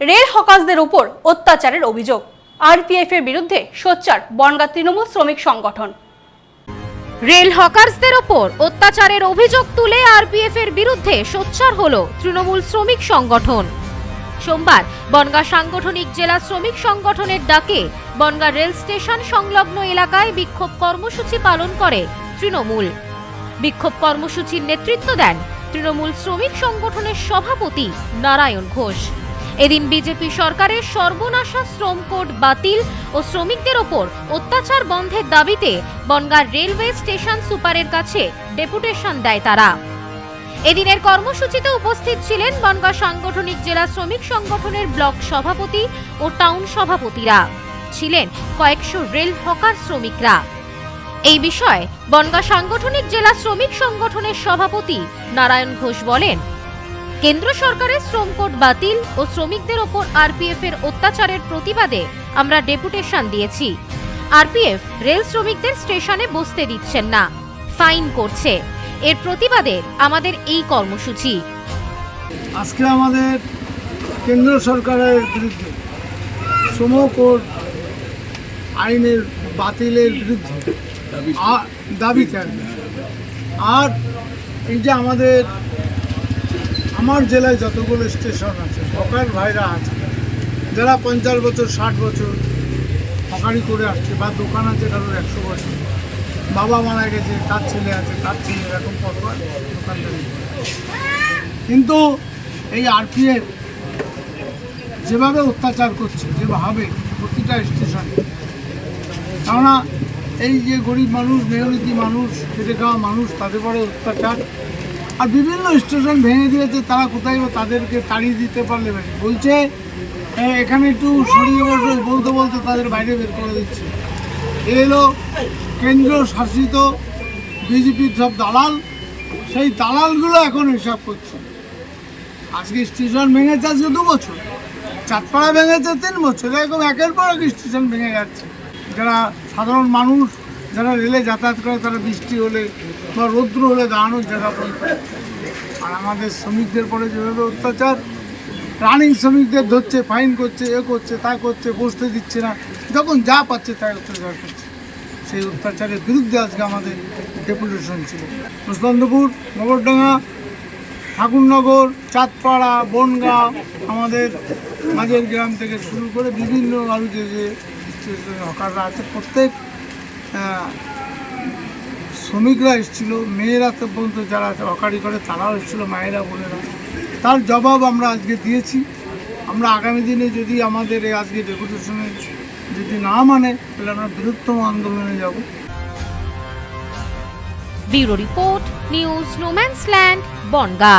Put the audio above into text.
Rail হকার্সদের উপর অত্যাচারের অভিযোগ। আরপিএফ এর বিরুদ্ধে সোচ্চার বনগা তৃণমূল শ্রমিক সংগঠন। রেল হকার্সদের ওপর অত্যাচারের অভিযোগ তুলে আরপিএফ এর বিরুদ্ধে সোচ্চার হল তৃণমূল শ্রমিক সংগঠন। সোমবার বনগা সাংগঠনিক জেলা শ্রমিক সংগঠনের ডাকে বনগা রেল স্টেশন সংলগ্ন এলাকায় বিক্ষোভ কর্মসূচি পালন করে তৃণমূল। বিক্ষোভ কর্মসূচির নেতৃত্ব দেন তৃণমূল শ্রমিক সংগঠনের সভাপতি নারায়ণ ঘোষ। এদিন বিজেপি সরকারের সর্বনাশা শ্রম কোড বাতিল ও শ্রমিকদের ওপর অত্যাচার বন্ধের দাবিতে বনগাঁ রেলওয়ে স্টেশন সুপারের কাছে ডেপুটেশন দেয় তারা। এদিনের কর্মসূচিতে উপস্থিত ছিলেন বনগাঁ সাংগঠনিক জেলা শ্রমিক সংগঠনের ব্লক সভাপতি ও টাউন সভাপতিরা। ছিলেন কয়েকশো রেল হকার শ্রমিকরা। এই বিষয়ে বনগাঁ সাংগঠনিক জেলা শ্রমিক সংগঠনের সভাপতি নারায়ণ ঘোষ বলেন কেন্দ্র সরকারের শ্রম কোড বাতিল ও শ্রমিকদের ওপর আরপিএফ এর অত্যাচারের প্রতিবাদে আমরা ডেপুটেশন দিয়েছি। আরপিএফ রেল শ্রমিকদের স্টেশনে বসতে দিচ্ছেন না, ফাইন করছে। এর প্রতিবাদে আমাদের এই কর্মসূচি। আজকে আমাদের কেন্দ্র সরকারের বিরুদ্ধে শ্রম কোড আইনের বাতিলের বিরুদ্ধে কি। আর এই যে আমাদের আমার জেলায় যতগুলো স্টেশন আছে, হকার ভাইরা আছে। যারা পঞ্চাশ বছর, ষাট বছর হকারি করে আসছে বা দোকান আছে কারোর একশো বছর। বাবা মারা গেছে, তার ছেলে আছে, তার ছেলে এরকম পরপর দোকানদারি। কিন্তু এই আরপিএফ যেভাবে অত্যাচার করছে যেভাবে প্রতিটা স্টেশনে, কেননা এই যে গরিব মানুষ, মেহনতি মানুষ খেটে খাওয়া মানুষ, তাদের পরে অত্যাচার। আর বিভিন্ন স্টেশন ভেঙে দিয়েছে, তারা কোথায় তাদেরকে তাড়িয়ে দিতে পারলে বলছে এখানে একটু সরিয়ে বসে বলতে বলতে তাদের বাইরে বের করে দিচ্ছে। এলো কেন্দ্র শাসিত বিজেপির সব দালাল, সেই দালালগুলো এখন হিসাব করছে। আজকে স্টেশন ভেঙেছে আজকে দু বছর, চাঁদপাড়া ভেঙেছে তিন বছর, এরকম একের পর এক স্টেশন ভেঙে যাচ্ছে। যারা সাধারণ মানুষ যারা রেলে যাতায়াত করে, তারা বৃষ্টি হলে বা রৌদ্র হলে দাঁড়ানোর জায়গা পায় আর আমাদের শ্রমিকদের পরে যেভাবে অত্যাচার রানিং শ্রমিকদের ধরছে ফাইন করছে, এ করছে, তা করছে, বসতে দিচ্ছে না, যখন যা পাচ্ছে তাই অত্যাচার করছে। সেই অত্যাচারের বিরুদ্ধে আজকে আমাদের ডেপুটেশন ছিল। মুসলন্দপুর নগরডাঙ্গা, ঠাকুরনগর, চাঁদপাড়া, বনগাঁ, আমাদের মাঝের গ্রাম থেকে শুরু করে বিভিন্ন আরও যে যে হকাররা আছে, প্রত্যেক শ্রমিকরা এসেছিল, মেয়েরা তো পর্যন্ত যারা হকারি করে তারাও এসেছিল, মায়েরা, বোনেরা। তার জবাব আমরা আজকে দিয়েছি। আমরা আগামী দিনে যদি আমাদের এই আজকে ডেপুটেশনে যদি না মানে তাহলে আমরা বৃহত্তম আন্দোলনে যাব। Bureau report, news, no man's land, Bangaon.